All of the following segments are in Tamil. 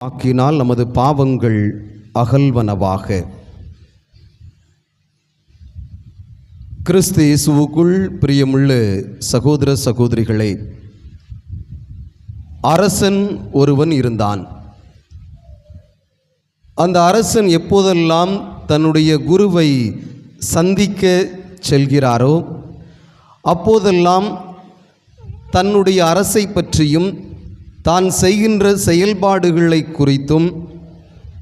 ஆக்கினால் நமது பாவங்கள் அகல்வனவாக. கிறிஸ்து இயேசுவுக்குள் பிரியமுள்ள சகோதர சகோதரிகளே அரசன் ஒருவன் இருந்தான். அந்த அரசன் எப்போதெல்லாம் தன்னுடைய குருவை சந்திக்க செல்கிறாரோ அப்போதெல்லாம் தன்னுடைய அரசை பற்றியும் தான் செய்கின்ற செயல்பாடுகளை குறித்தும்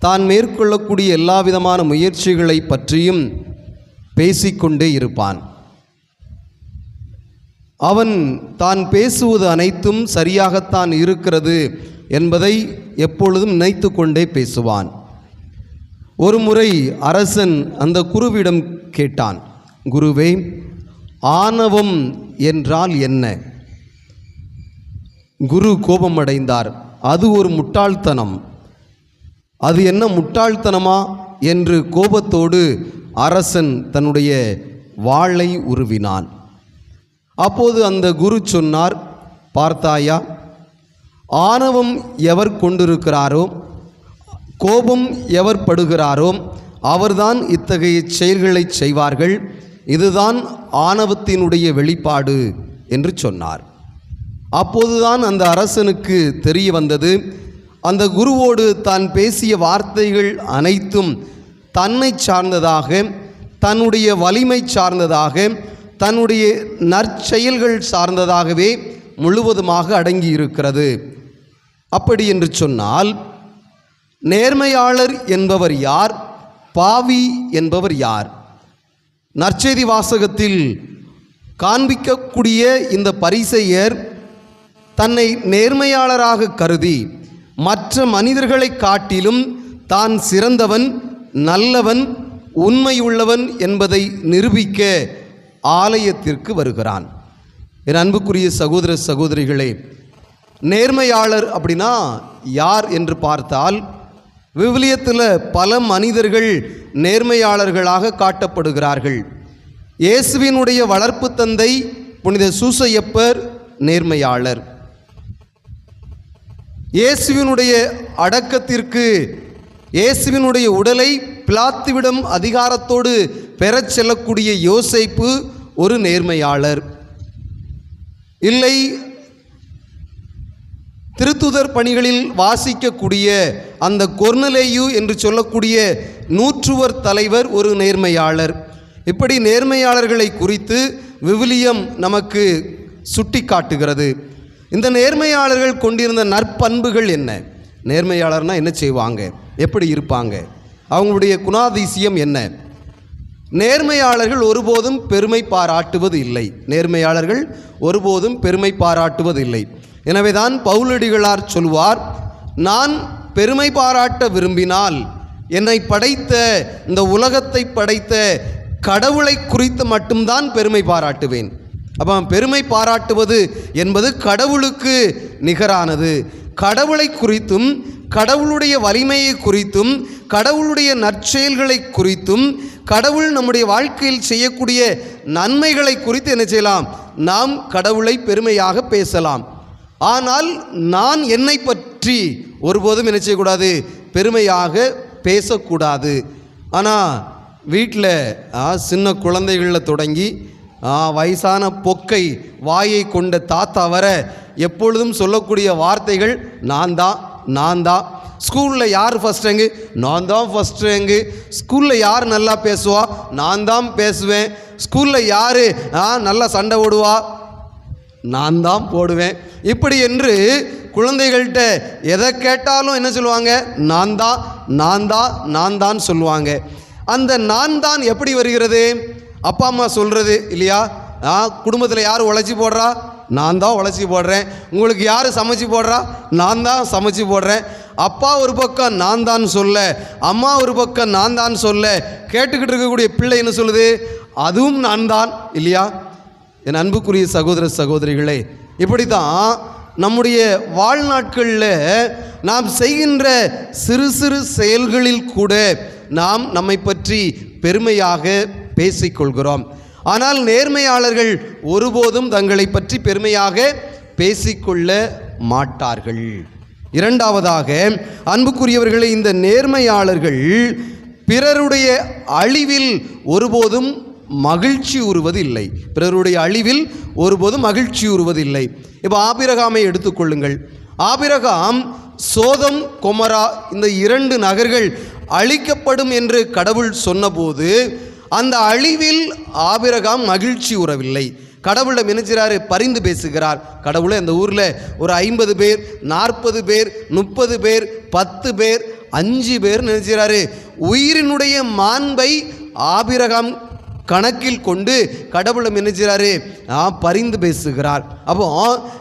தான் மேற்கொள்ளக்கூடிய எல்லா விதமான முயற்சிகளை பற்றியும் பேசிக்கொண்டே இருப்பான். அவன் தான் பேசுவது அனைத்தும் சரியாகத்தான் இருக்கிறது என்பதை எப்பொழுதும் நினைத்து கொண்டே பேசுவான். ஒரு முறை அரசன் அந்த குருவிடம் கேட்டான் குருவே ஆணவம் என்றால் என்ன? குரு கோபமடைந்தார். அது ஒரு முட்டாள்தனம். அது என்ன முட்டாள்தனமா? என்று கோபத்தோடு அரசன் தன்னுடைய வாளை உருவினான். அப்போது அந்த குரு சொன்னார் பார்த்தாயா ஆணவம் எவர் கொண்டிருக்கிறாரோ கோபம் எவர் படுகிறாரோ அவர்தான் இத்தகைய செயல்களை செய்வார்கள். இதுதான் ஆணவத்தினுடைய வெளிப்பாடு என்று சொன்னார். அப்போதுதான் அந்த அரசனுக்கு தெரிய வந்தது. அந்த குருவோடு தான் பேசிய வார்த்தைகள் அனைத்தும் தன்னை சார்ந்ததாக தன்னுடைய வலிமை சார்ந்ததாக தன்னுடைய நற்செயல்கள் சார்ந்ததாகவே முழுவதுமாக அடங்கி இருக்கிறது அப்படி என்று சொன்னால் நேர்மையாளர் என்பவர் யார்? பாவி என்பவர் யார்? நற்செய்தி வாசகத்தில் காண்பிக்கக்கூடிய இந்த பரிசெயர் தன்னை நேர்மையாளராக கருதி மற்ற மனிதர்களை காட்டிலும் தான் சிறந்தவன் நல்லவன் உண்மையுள்ளவன் என்பதை நிரூபிக்க ஆலயத்திற்கு வருகிறான். என் அன்புக்குரிய சகோதர சகோதரிகளே நேர்மையாளர் அப்படின்னா யார் என்று பார்த்தால் விவிலியத்தில் பல மனிதர்கள் நேர்மையாளர்களாக காட்டப்படுகிறார்கள். இயேசுவினுடைய வளர்ப்பு தந்தை புனித சூசையப்பர் நேர்மையாளர். இயேசுவினுடைய அடக்கத்திற்கு இயேசுவினுடைய உடலை பிளாத்துவிடம் அதிகாரத்தோடு பெறச் செல்லக்கூடிய யோசைப்பு ஒரு நேர்மையாளர். இல்லை திருத்துதர் பணிகளில் வாசிக்கக்கூடிய அந்த கொர்னலேயு என்று சொல்லக்கூடிய நூற்றுவர் தலைவர் ஒரு நேர்மையாளர். இப்படி நேர்மையாளர்களை குறித்து விவிலியம் நமக்கு சுட்டி காட்டுகிறது இந்த நேர்மையாளர்கள் கொண்டிருந்த நற்பண்புகள் என்ன? நேர்மையாளர்னால் என்ன செய்வாங்க? எப்படி இருப்பாங்க? அவங்களுடைய குணாதிசயம் என்ன? நேர்மையாளர்கள் ஒருபோதும் பெருமை பாராட்டுவது இல்லை. நேர்மையாளர்கள் ஒருபோதும் பெருமை பாராட்டுவது இல்லை. எனவேதான் பவுலடிகளார் சொல்வார் நான் பெருமை பாராட்ட விரும்பினால் என்னை படைத்த இந்த உலகத்தை படைத்த கடவுளை குறித்து மட்டும்தான் பெருமை பாராட்டுவேன். அப்போ பெருமை பாராட்டுவது என்பது கடவுளுக்கு நிகரானது. கடவுளை குறித்தும் கடவுளுடைய வலிமையை குறித்தும் கடவுளுடைய நற்செயல்களை குறித்தும் கடவுள் நம்முடைய வாழ்க்கையில் செய்யக்கூடிய நன்மைகளை குறித்து என்ன செய்யலாம்? நாம் கடவுளை பெருமையாக பேசலாம். ஆனால் நான் என்னை பற்றி ஒருபோதும் என்ன செய்யக்கூடாது? பெருமையாக பேசக்கூடாது. ஆனால் வீட்டில் சின்ன குழந்தைகளில் தொடங்கி வயசான பொக்கை வாயை கொண்ட தாத்தா வர எப்பொழுதும் சொல்லக்கூடிய வார்த்தைகள் நான் தான் நான் தான். ஸ்கூலில் யார் ஃபஸ்ட் ரேங்கு நான் தான் ஃபஸ்ட் ரேங்கு ஸ்கூலில் யார் நல்லா பேசுவா? நான் தான் பேசுவேன். ஸ்கூலில் யார் ஆ நல்லா சண்டை ஓடுவா நான் தான் போடுவேன். இப்படி என்று குழந்தைகள்கிட்ட எதை கேட்டாலும் என்ன சொல்லுவாங்க? நான் தான் நான் தான் நான் தான் சொல்லுவாங்க. அந்த நான் தான் எப்படி வருகிறது? அப்பா அம்மா சொல்கிறது இல்லையா? குடும்பத்தில் யார் உழைச்சி போடுறா? நான் தான் உழைச்சி போடுறேன். உங்களுக்கு யார் சமைச்சு போடுறா? நான் தான் சமைச்சு போடுறேன். அப்பா ஒரு பக்கம் நான் தான் சொல்ல அம்மா ஒரு பக்கம் நான் தான் சொல்ல கேட்டுக்கிட்டு இருக்கக்கூடிய பிள்ளை என்ன சொல்லுது? அதுவும் நான் தான் இல்லையா? என் அன்புக்குரிய சகோதர சகோதரிகளே இப்படி தான் நம்முடைய வாழ்நாட்களில் நாம் செய்கின்ற சிறு சிறு செயல்களில் கூட நாம் நம்மை பற்றி பெருமையாக பேசிக்கொள்கிறோம். ஆனால் நேர்மையாளர்கள் ஒருபோதும் தங்களை பற்றி பெருமையாக பேசிக்கொள்ள மாட்டார்கள். இரண்டாவதாக அன்புக்குரியவர்களே இந்த நேர்மையாளர்கள் பிறருடைய அழிவில் ஒருபோதும் மகிழ்ச்சி உறுவதில்லை பிறருடைய அழிவில் ஒருபோதும் மகிழ்ச்சி உறுவதில்லை இப்போ ஆபிரகாமை எடுத்துக்கொள்ளுங்கள் ஆபிரகாம் சோதம் கொமரா இந்த இரண்டு நகர்கள் அழிக்கப்படும் என்று கடவுள் சொன்னபோது அந்த அழிவில் ஆபிரகாம் மகிழ்ச்சி உறவில்லை. கடவுளை நினைச்சாரு பரிந்து பேசுகிறார். கடவுளை அந்த ஊரில் ஒரு ஐம்பது பேர் நாற்பது பேர் முப்பது பேர் பத்து பேர் அஞ்சு பேர் நினைச்சாரு உயிரினுடைய மாண்பை ஆபிரகாம் கணக்கில் கொண்டு கடவுளை நினைச்சாரு பரிந்து பேசுகிறார். அப்போ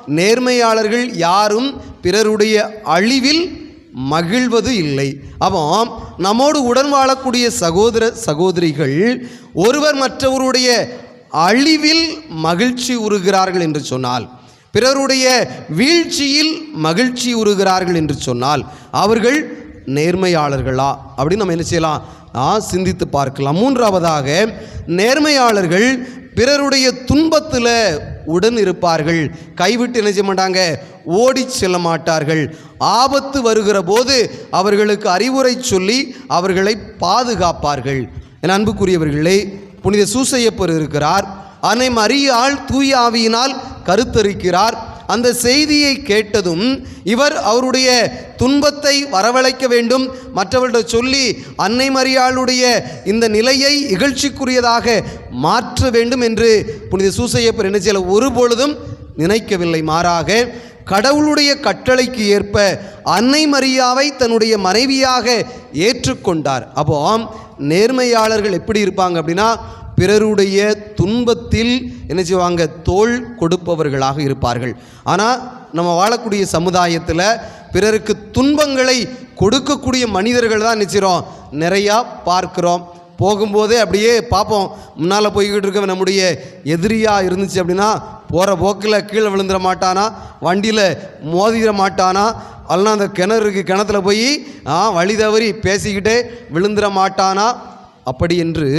நேர்மையாளர்கள் யாரும் பிறருடைய அழிவில் மகிழ்வது இல்லை. அப்போ நம்மோடு உடன் வாழக்கூடிய சகோதர சகோதரிகள் ஒருவர் மற்றவருடைய அழிவில் மகிழ்ச்சி உருகிறார்கள் என்று சொன்னால் பிறருடைய வீழ்ச்சியில் மகிழ்ச்சி உருகிறார்கள் என்று சொன்னால் அவர்கள் நேர்மையாளர்களா? அப்படின்னு நம்ம என்ன செய்யலாம்? ஆ, சிந்தித்து பார்க்கலாம். மூன்றாவதாக நேர்மையாளர்கள் பிறருடைய துன்பத்தில் உடன் இருப்பார்கள். கைவிட்டு என்ன செய்ய மாட்டாங்க? ஓடி செல்ல மாட்டார்கள். ஆபத்து வருகிற போது அவர்களுக்கு அறிவுரை சொல்லி அவர்களை பாதுகாப்பார்கள். என் அன்புக்குரியவர்களே புனித சூசையப்பர் இருக்கிறார். அன்னை மரியாள் தூய ஆவியினால் கருத்தரிக்கிறார். அந்த செய்தியை கேட்டதும் இவர் அவருடைய துன்பத்தை வரவழைக்க வேண்டும். மற்றவர்கிட்ட சொல்லி அன்னை மரியாளுடைய இந்த நிலையை இகழ்ச்சிக்குரியதாக மாற்ற வேண்டும் என்று புனித சூசையப்பர் என்ன செய்யல? ஒரு பொழுதும் நினைக்கவில்லை. மாறாக கடவுளுடைய கட்டளைக்கு ஏற்ப அன்னை மரியாவை தன்னுடைய மனைவியாக ஏற்றுக்கொண்டார். அப்போ நேர்மையாளர்கள் எப்படி இருப்பாங்க அப்படின்னா பிறருடைய துன்பத்தில் என்ன செய்வாங்க? தோள் கொடுப்பவர்களாக இருப்பார்கள். ஆனால் நம்ம வாழக்கூடிய சமுதாயத்தில் பிறருக்கு துன்பங்களை கொடுக்கக்கூடிய மனிதர்கள் தான் நினைச்சிரோம் நிறையா பார்க்குறோம். போகும்போதே அப்படியே பார்ப்போம். முன்னால் போய்கிட்டு இருக்க நம்முடைய எதிரியாக இருந்துச்சு அப்படின்னா போகிற போக்கில் கீழே விழுந்துட மாட்டானா? வண்டியில் மோதிட மாட்டானா? அல்லனா அந்த கிணறு இருக்கு கிணத்துல போய் வழி தவறி பேசிக்கிட்டே விழுந்துட மாட்டானா? அப்படி என்று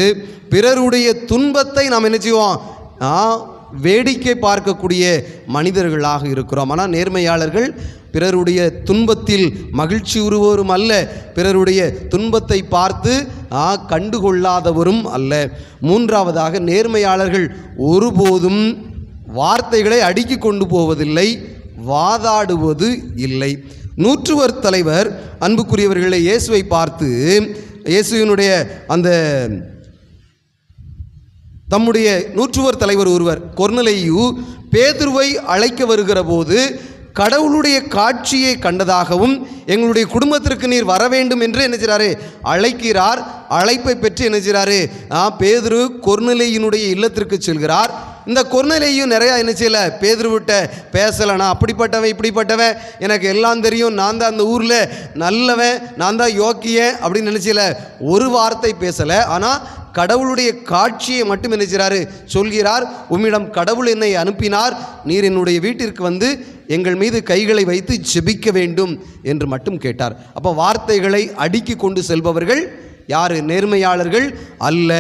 பிறருடைய துன்பத்தை நாம் என்ன செய்வோம்? ஆ, வேடிக்கை பார்க்கக்கூடிய மனிதர்களாக இருக்கிறோம். ஆனால் நேர்மையாளர்கள் பிறருடைய துன்பத்தில் மகிழ்ச்சி உருவோரும் அல்ல. பிறருடைய துன்பத்தை பார்த்து ஆ, கண்டுகொள்ளாதவரும் அல்ல. மூன்றாவதாக நேர்மையாளர்கள் ஒருபோதும் வார்த்தைகளை அடுக்கி கொண்டு போவதில்லை வாதாடுவது இல்லை. நூற்றுவர் தலைவர் அன்புக்குரியவர்களை இயேசுவை பார்த்து இயேசுவினுடைய அந்த தம்முடைய நூற்றுவர் தலைவர் ஒருவர் கொர்னலையு பேதுருவை அழைக்க வருகிற போது கடவுளுடைய காட்சியை கண்டதாகவும் எங்களுடைய குடும்பத்திற்கு நீர் வர வேண்டும் என்று என்ன செய்கிறாரு அழைக்கிறார். அழைப்பை பெற்று என்ன செய்கிறாரு ஆ பேதுரு கொர்நிலையினுடைய இல்லத்திற்கு செல்கிறார். இந்த கொர்நிலையும் நிறையா என்ன செய்யலை? பேதுருவிட்ட பேசலை. நான் அப்படிப்பட்டவன் இப்படிப்பட்டவன். எனக்கு எல்லாம் தெரியும். நான் தான் அந்த ஊரில் நல்லவன் நான் தான் யோக்கியன் அப்படின்னு நினச்சில ஒரு வார்த்தை பேசலை. ஆனால் கடவுளுடைய காட்சியை மட்டும் நினைச்சிறாரு சொல்கிறார். உம்மிடம் கடவுள் என்னை அனுப்பினார். நீர் என்னுடைய வீட்டிற்கு வந்து எங்கள் மீது கைகளை வைத்து ஜெபிக்க வேண்டும் என்று மட்டும் கேட்டார். அப்போ வார்த்தைகளை அடுக்கி கொண்டு செல்பவர்கள் யார்? நேர்மையாளர்கள் அல்ல.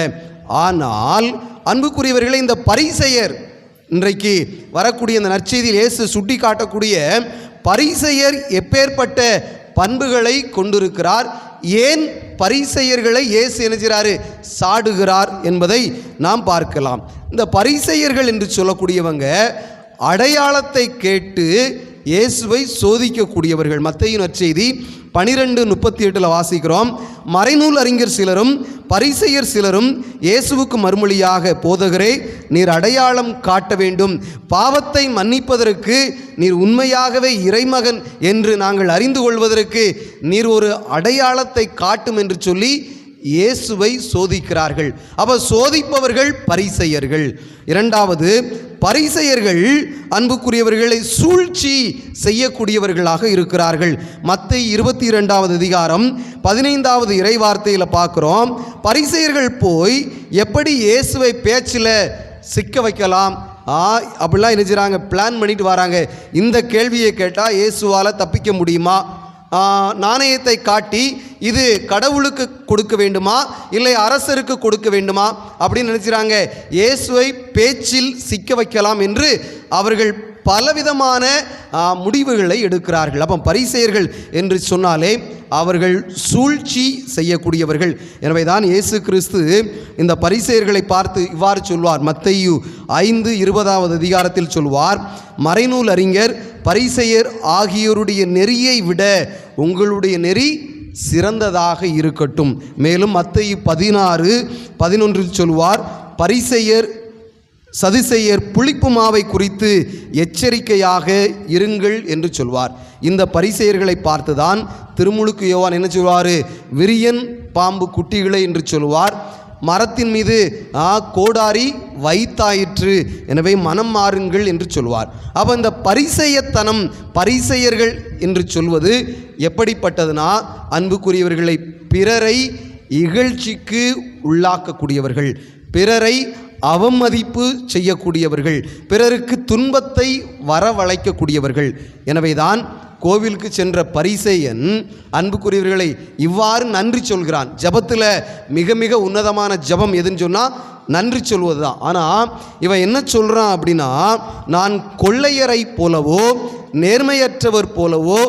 ஆனால் அன்புக்குரியவர்களே இந்த பரிசெயர் இன்றைக்கு வரக்கூடிய இந்த நற்செய்தியில் இயேசு சுட்டி காட்டக்கூடிய பரிசெயர் எப்பேற்பட்ட பண்புகளை கொண்டிருக்கிறார் ஏன் பரிசெயர்களை இயேசு என்கிறாரு சாடுகிறார் என்பதை நாம் பார்க்கலாம். இந்த பரிசெயர்கள் என்று சொல்லக்கூடியவங்க அடையாளத்தை கேட்டு இயேசுவை சோதிக்கக்கூடியவர்கள். மத்தையின் நற்செய்தி பனிரெண்டு முப்பத்தி எட்டில் வாசிக்கிறோம். மறைநூல் அறிஞர் சிலரும் பரிசெயர் சிலரும் இயேசுவுக்கு மறுமொழியாக போதகரே நீர் அடையாளம் காட்ட வேண்டும். பாவத்தை மன்னிப்பதற்கு நீர் உண்மையாகவே இறைமகன் என்று நாங்கள் அறிந்து கொள்வதற்கு நீர் ஒரு அடையாளத்தை காட்டும் என்று சொல்லி இயேசுவை சோதிக்கிறார்கள். அப்போ சோதிப்பவர்கள் பரிசெயர்கள். இரண்டாவது பரிசெயர்கள் அன்புக்குரியவர்களை சூழ்ச்சி செய்யக்கூடியவர்களாக இருக்கிறார்கள். மற்ற இருபத்தி இரண்டாவது அதிகாரம் பதினைந்தாவது இறைவார்த்தையில் பார்க்குறோம். பரிசெயர்கள் போய் எப்படி இயேசுவை பேச்சில் சிக்க வைக்கலாம்? ஆ அப்படிலாம் என்ன செய்கிறாங்க பிளான் பண்ணிட்டு வராங்க. இந்த கேள்வியை கேட்டால் இயேசுவால் தப்பிக்க முடியுமா? நாணயத்தை காட்டி இது கடவுளுக்கு கொடுக்க வேண்டுமா? இல்லை அரசருக்கு கொடுக்க வேண்டுமா? அப்படின்னு நினைக்கிறாங்க இயேசுவை பேச்சில் சிக்க வைக்கலாம் என்று அவர்கள் பலவிதமான முடிவுகளை எடுக்கிறார்கள். அப்போ பரிசெயர்கள் என்று சொன்னாலே அவர்கள் சூழ்ச்சி செய்யக்கூடியவர்கள். எனவே தான் இயேசு கிறிஸ்து இந்த பரிசெயர்களை பார்த்து இவ்வாறு சொல்வார். மத்தையு ஐந்து இருபதாவது அதிகாரத்தில் சொல்வார் மறைநூல் அறிஞர் பரிசெயர் ஆகியோருடைய நெறியை விட உங்களுடைய நெறி சிறந்ததாக இருக்கட்டும். மேலும் மத்தையு பதினாறு பதினொன்றில் சொல்வார் பரிசெயர் சதிசெயர் புளிப்பு மாவை குறித்து எச்சரிக்கையாக இருங்கள் என்று சொல்வார். இந்த பரிசெயர்களை பார்த்துதான் திருமுழுக்கு யோவான் என்ன சொல்வார்? விரியன் பாம்பு குட்டிகளை என்று சொல்வார். மரத்தின் மீது ஆ கோடாரி வைத்தாயிற்று எனவே மனம் மாறுங்கள் என்று சொல்வார். அப்போ இந்த பரிசெயத்தனம் பரிசெயர்கள் என்று சொல்வது எப்படிப்பட்டதுனா அன்புக்குரியவர்களை பிறரை இகழ்ச்சிக்கு உள்ளாக்கக்கூடியவர்கள் பிறரை அவமதிப்பு செய்யக்கூடியவர்கள் பிறருக்கு துன்பத்தை வரவழைக்கக்கூடியவர்கள். எனவேதான் கோவிலுக்கு சென்ற பரிசெயன் அன்புக்குரியவர்களை இவ்வாறு நன்றி சொல்கிறான். ஜபத்தில் மிக மிக உன்னதமான ஜபம் எதுன்னு சொன்னால் நன்றி சொல்வது தான் ஆனால் இவன் என்ன சொல்கிறான் அப்படின்னா நான் கொள்ளையரை போலவோ நேர்மையற்றவர் போலவோ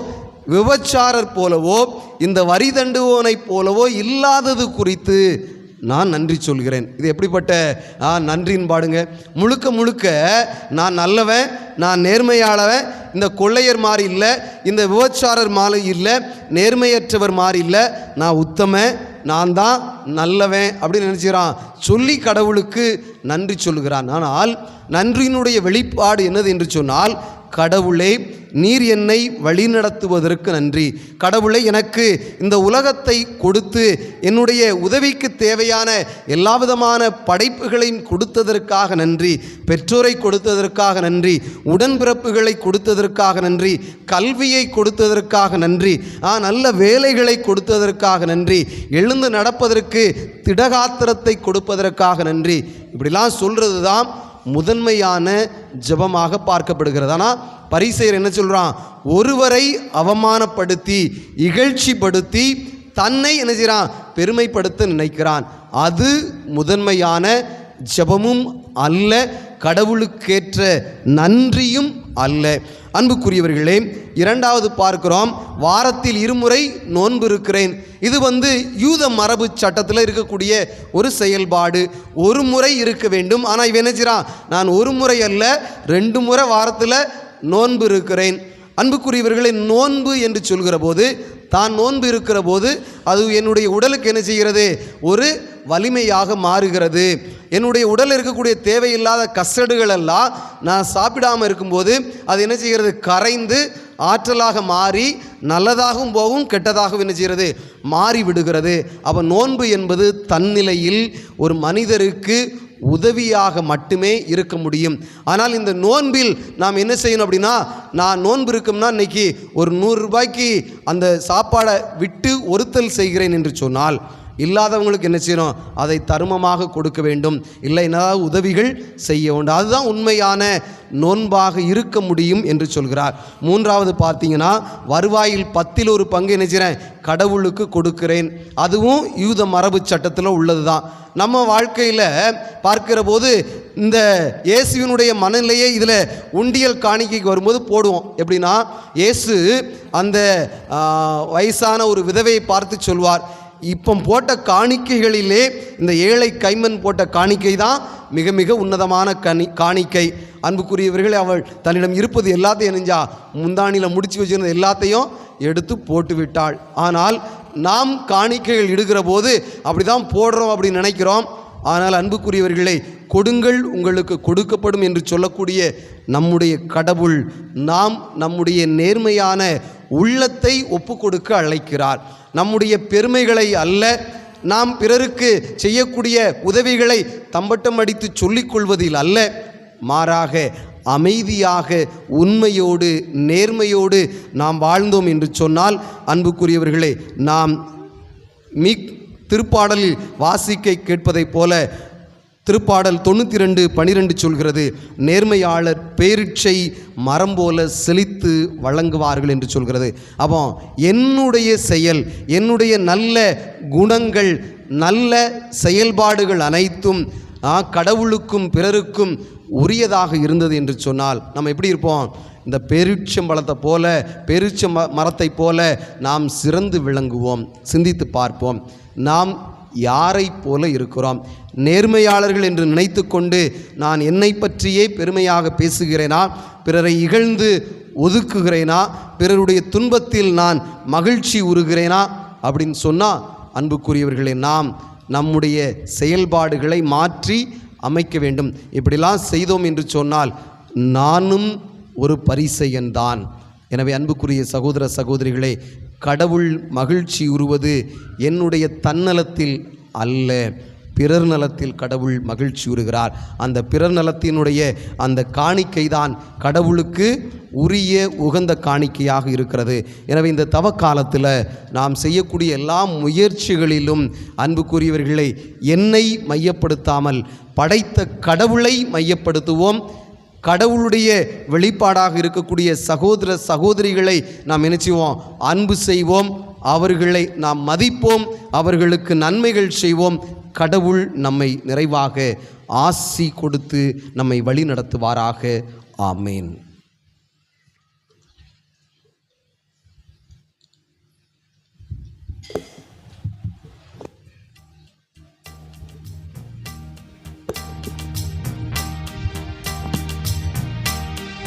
விபச்சாரர் போலவோ இந்த வரி தண்டுவோனைப் போலவோ இல்லாதது குறித்து நான் நன்றி சொல்கிறேன். இது எப்படிப்பட்ட ஆ, நன்றின்னு பாடுங்க. முழுக்க முழுக்க நான் நல்லவன் நான் நேர்மையாளவன் இந்த கொள்ளையர் மாதிரி இல்லை இந்த விபச்சாரர் மாலை இல்லை நேர்மையற்றவர் மாறி இல்லை நான் உத்தமன் நான் தான் நல்லவன் அப்படின்னு நினச்சிக்கிறான். சொல்லி கடவுளுக்கு நன்றி சொல்கிறான். ஆனால் நன்றியினுடைய வெளிப்பாடு என்னது என்று சொன்னால் கடவுளே நீர் என்னை வழிநடத்துவதற்கு நன்றி. கடவுளை எனக்கு இந்த உலகத்தை கொடுத்து என்னுடைய உதவிக்கு தேவையான எல்லா விதமான படைப்புகளையும் கொடுத்ததற்காக நன்றி. பெற்றோரை கொடுத்ததற்காக நன்றி. உடன்பிறப்புகளை கொடுத்ததற்காக நன்றி. கல்வியை கொடுத்ததற்காக நன்றி. ஆ நல்ல வேலைகளை கொடுத்ததற்காக நன்றி. எழுந்து நடப்பதற்கு திடகாத்திரத்தை கொடுப்பதற்காக நன்றி. இப்படிலாம் சொல்கிறது தான் முதன்மையான ஜெபமாக பார்க்கப்படுகிறது. ஆனால் பரிசெயர் என்ன சொல்கிறான் ஒருவரை அவமானப்படுத்தி இகழ்ச்சிப்படுத்தி தன்னை என்ன செய்கிறான் பெருமைப்படுத்த நினைக்கிறான். அது முதன்மையான ஜெபமும் அல்ல கடவுளுக்கேற்ற நன்றியும் அல்ல. அன்புக்குரியவர்களே இரண்டாவது பார்க்கிறோம். வாரத்தில் இருமுறை நோன்பு இருக்கிறேன். இது வந்து யூத மரபு சட்டத்தில் இருக்கக்கூடிய ஒரு செயல்பாடு. ஒரு முறை இருக்க வேண்டும். ஆனால் இவன் என்ன நான் ஒரு முறை அல்ல ரெண்டு முறை வாரத்தில் நோன்பு இருக்கிறேன். அன்புக்குரியவர்களை நோன்பு என்று சொல்கிற போது தான் நோன்பு இருக்கிற போது அது என்னுடைய உடலுக்கு என்ன செய்கிறது? ஒரு வலிமையாக மாறுகிறது. என்னுடைய உடலில் இருக்கக்கூடிய தேவையில்லாத கசடுகள் எல்லாம் நான் சாப்பிடாமல் இருக்கும்போது அது என்ன செய்கிறது? கரைந்து ஆற்றலாக மாறி நல்லதாகவும் போகும் கெட்டதாகவும் என்ன செய்கிறது? மாறி விடுகிறது. அப்போ நோன்பு என்பது தன்னிலையில் ஒரு மனிதருக்கு உதவியாக மட்டுமே இருக்க முடியும். ஆனால் இந்த நோன்பில் நாம் என்ன செய்யணும் அப்படின்னா நான் நோன்பு இருக்கும்னா இன்னைக்கு ஒரு நூறு ரூபாய்க்கு அந்த சாப்பாடை விட்டு ஒருத்தல் செய்கிறேன் என்று சொன்னால் இல்லாதவங்களுக்கு என்ன செய்யணும்? அதை தருமமாக கொடுக்க வேண்டும். இல்லைன்னா உதவிகள் செய்ய வேண்டும். அதுதான் உண்மையான நோன்பாக இருக்க முடியும் என்று சொல்கிறார். மூன்றாவது பார்த்தீங்கன்னா வருவாயில் பத்தில் ஒரு பங்கு என்ன செய்கிறேன் கடவுளுக்கு கொடுக்கிறேன். அதுவும் யூத மரபு சட்டத்தில் உள்ளது தான் நம்ம வாழ்க்கையில் பார்க்கிற போது இந்த இயேசுவினுடைய மனநிலையை இதில் உண்டியல் காணிக்கைக்கு வரும்போது போடுவோம். எப்படின்னா இயேசு அந்த வயசான ஒரு விதவையை பார்த்து சொல்வார். இப்போ போட்ட காணிக்கைகளிலே இந்த ஏழை கைமன் போட்ட காணிக்கை தான் மிக மிக உன்னதமான கனி காணிக்கை. அன்புக்குரியவர்களே அவள் தன்னிடம் இருப்பது எல்லாத்தையும் நெஞ்சா முந்தானியில் முடிச்சு வச்சிருந்த எல்லாத்தையும் எடுத்து போட்டு விட்டாள். ஆனால் நாம் காணிக்கைகள் இடுகிற போது அப்படி தான் போடுறோம் அப்படின்னு நினைக்கிறோம். ஆனால் அன்புக்குரியவர்களை கொடுங்கள் உங்களுக்கு கொடுக்கப்படும் என்று சொல்லக்கூடிய நம்முடைய கடவுள் நாம் நம்முடைய நேர்மையான உள்ளத்தை ஒப்புக்கொடுக்க அழைக்கிறார். நம்முடைய பெருமைகளை அல்ல நாம் பிறருக்கு செய்யக்கூடிய உதவிகளை தம்பட்டம் அடித்து சொல்லிக் கொள்வதில் அல்ல மாறாக அமைதியாக உண்மையோடு நேர்மையோடு நாம் வாழ்ந்தோம் என்று சொன்னால் அன்புக்குரியவர்களே நாம் மீ திருப்பாடலில் வாசிக்க கேட்பதைப் போல திருப்பாடல் தொண்ணூற்றி ரெண்டு பனிரெண்டு சொல்கிறது நேர்மையாளர் பேரிச்சை மரம் போல செழித்து வழங்குவார்கள் என்று சொல்கிறது. அப்போ என்னுடைய செயல் என்னுடைய நல்ல குணங்கள் நல்ல செயல்பாடுகள் அனைத்தும் கடவுளுக்கும் பிறருக்கும் உரியதாக இருந்தது என்று சொன்னால் நம்ம எப்படி இருப்போம்? இந்த பெருச்சம்பழத்தை போல பெருச்ச ம மரத்தை போல நாம் சிறந்து விளங்குவோம் சிந்தித்து பார்ப்போம். நாம் யாரைப் போல இருக்கிறோம்? நேர்மையாளர்கள் என்று நினைத்து கொண்டு நான் என்னை பற்றியே பெருமையாக பேசுகிறேனா? பிறரை இகழ்ந்து ஒதுக்குகிறேனா? பிறருடைய துன்பத்தில் நான் மகிழ்ச்சி உறுகிறேனா? அப்படின்னு சொன்னால் அன்புக்குரியவர்களே நாம் நம்முடைய செயல்பாடுகளை மாற்றி அமைக்க வேண்டும். இப்படிலாம் செய்தோம் என்று சொன்னால் நானும் ஒரு பரிசையன்தான் எனவே அன்புக்குரிய சகோதர சகோதரிகளே கடவுள் மகிழ்ச்சி உறுவது என்னுடைய தன்னலத்தில் அல்ல. பிறர் நலத்தில் கடவுள் மகிழ்ச்சி உறுகிறார் அந்த பிறர் நலத்தினுடைய அந்த காணிக்கை தான் கடவுளுக்கு உரிய உகந்த காணிக்கையாக இருக்கிறது. எனவே இந்த தவ காலத்தில் நாம் செய்யக்கூடிய எல்லா முயற்சிகளிலும் அன்புக்குரியவர்களை என்னை மையப்படுத்தாமல் படைத்த கடவுளை மையப்படுத்துவோம். கடவுளுடைய வெளிப்பாடாக இருக்கக்கூடிய சகோதர சகோதரிகளை நாம் நினைச்சுவோம் அன்பு செய்வோம். அவர்களை நாம் மதிப்போம். அவர்களுக்கு நன்மைகள் செய்வோம். கடவுள் நம்மை நிறைவாக ஆசி கொடுத்து நம்மை வழி நடத்துவாராக ஆமேன்.